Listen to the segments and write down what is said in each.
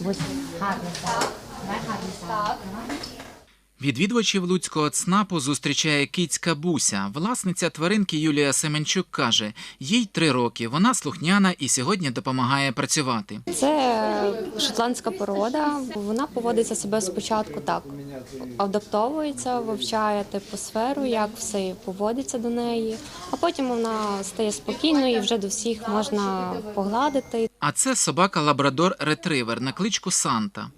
Ось гарний. Давай гарний так. Відвідувачів Луцького ЦНАПу зустрічає кицька Буся. Власниця тваринки Юлія Семенчук каже, їй три роки. Вона слухняна і сьогодні допомагає працювати. Це шотландська порода. Вона поводиться себе спочатку так, адаптовується, вивчає типу сферу, як все поводиться до неї, а потім вона стає спокійною і вже до всіх можна погладити. А це собака Лабрадор Ретривер на кличку Санта.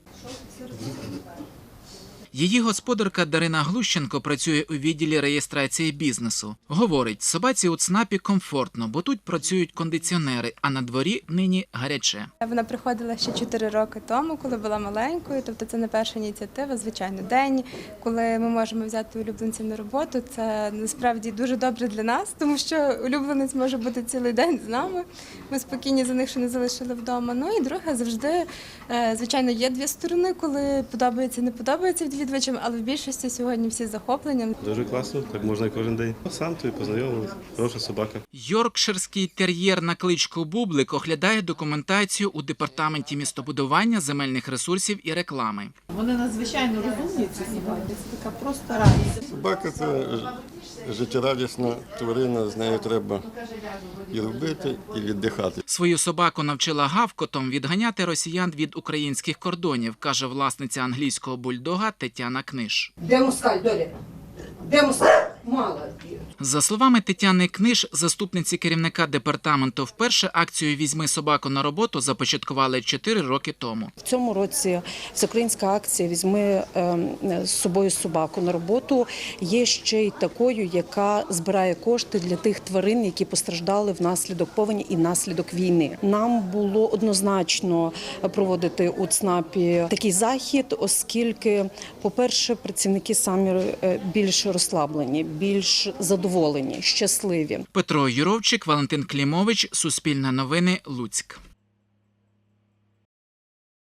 Її господарка Дарина Глущенко працює у відділі реєстрації бізнесу. Говорить, собаці у ЦНАПі комфортно, бо тут працюють кондиціонери, а на дворі нині гаряче. Вона приходила ще 4 роки тому, коли була маленькою. Тобто це не перша ініціатива, звичайно, день, коли ми можемо взяти улюбленців на роботу. Це насправді дуже добре для нас, тому що улюбленець може бути цілий день з нами. Ми спокійні за них, що не залишили вдома. Ну і друге, завжди, е, звичайно, є дві сторони, коли подобається, не подобається відвідувачам, але в більшості сьогодні всі захопленням. Дуже класно, так можна кожен день. Сам тобі познайомилися. Хороша собака. Йоркширський тер'єр на кличку Бублик оглядає документацію у департаменті містобудування, земельних ресурсів і реклами. Вони надзвичайно розумні, ці собаки. Це така просто радість. Собака це життєрадісна тварина, з нею треба і робити, і віддихати. Свою собаку навчила гавкотом відганяти росіян від українських кордонів, каже власниця англійського бульдога Тетяна Книж. Де москаль, доля? Де москаль? Мало. За словами Тетяни Книж, заступниці керівника департаменту, вперше акцію Візьми собаку на роботу започаткували 4 роки тому. В цьому році всеукраїнська акція Візьми ем, з собою собаку на роботу є ще й такою, яка збирає кошти для тих тварин, які постраждали внаслідок повені і внаслідок війни. Нам було однозначно проводити у ЦНАПі такий захід, оскільки, по-перше, працівники самі е, більш розслаблені, більш задоволені, щасливі. Петро Юровчик, Валентин Клімович, Суспільне новини, Луцьк.